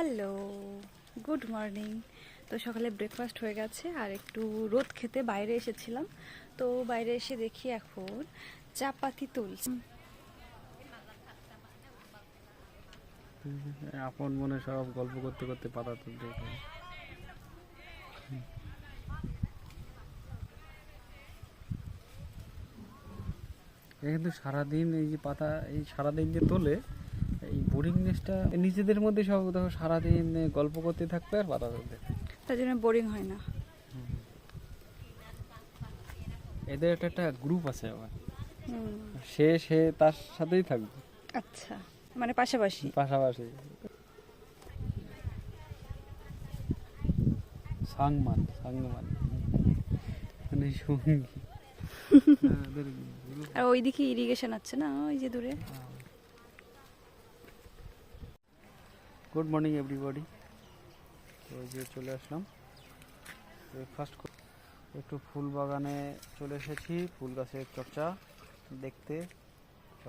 Hello, good morning. তো সকালে breakfast হয়ে গেছে আর একটু রোদ খেতে বাইরে এসেছিলাম। তো বাইরে এসে দেখি এখন চা পাতি তুলছে। আপন মনে সব গল্প করতে করতে পাতা তুলতে কিন্তু সারাদিন এই যে পাতা, এই সারাদিন যে তোলে এই বোরিংনেসটা নিজেদের মধ্যে সব দেখো সারাদিন গল্প করতে থাকবে আর পাতা তুলতে থাকবে। তার জন্য বোরিং হয় না। এদের একটা একটা গ্রুপ আছে আবার সে সে তার সাথেই থাকবে। আচ্ছা মানে পাশাপাশি। পাশাপাশি। সাংমান সাংমান। মানে সঙ্গী। হ্যাঁ, আর ওইদিকে ইরিগেশন আছে না ওই যে দূরে? গুড মর্নিং এভরিবডি তো যে চলে আসলাম। ব্রেকফাস্ট একটু ফুল বাগানে চলে এসেছি ফুল গাছের চর্চা দেখতে।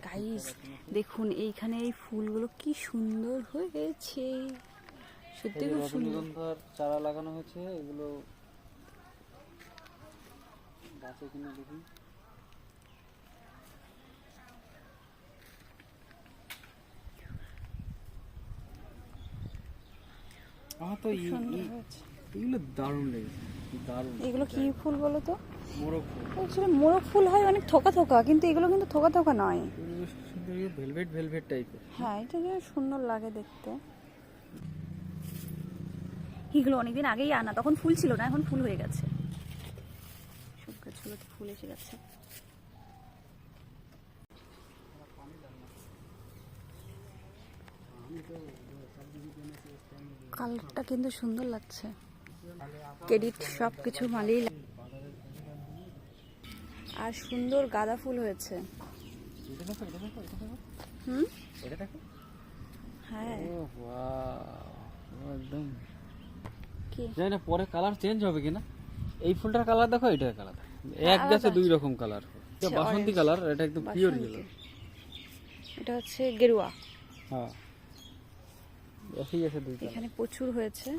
গাইস দেখুন এইখানে এই ফুলগুলো কি সুন্দর হয়েছে। সত্যি খুব সুন্দর। চারা লাগানো হয়েছে এগুলো গাছে কিনে দেখি। আমার তো এগুলো দারুণ লেগেছে দারুণ। এগুলো কি ফুল বলো তো? মোরগ ফুল। অ্যাকচুয়ালি মোরগ ফুল হয় অনেক থোকা থোকা কিন্তু এগুলো কিন্তু থোকা থোকা নয়। ভেলভেট ভেলভেট টাইপের হ্যাঁ এটা সুন্দর লাগে দেখতে। এগুলো অনেকদিন আগেই আনা তখন ফুল ছিল না এখন ফুল হয়ে গেছে। সব গাছগুলোতে ফুল এসে গেছে। কালারটা কিন্তু সুন্দর লাগছে। ক্রেডিট সব কিছু মালিয়ে আর সুন্দর গাঁদা ফুল হয়েছে। হুম? হ্যাঁ। একদম। জানি না পরে কালার চেঞ্জ হবে কিনা। এই ফুলটার কালার দেখো এটার কালার। এক গাছে দুই রকম কালার। এটা আচ্ছা, বাসন্তী কালার এটা একদম পিওর। এটা হচ্ছে গেরুয়া। হ্যাঁ। এখানে প্রচুর হয়েছে।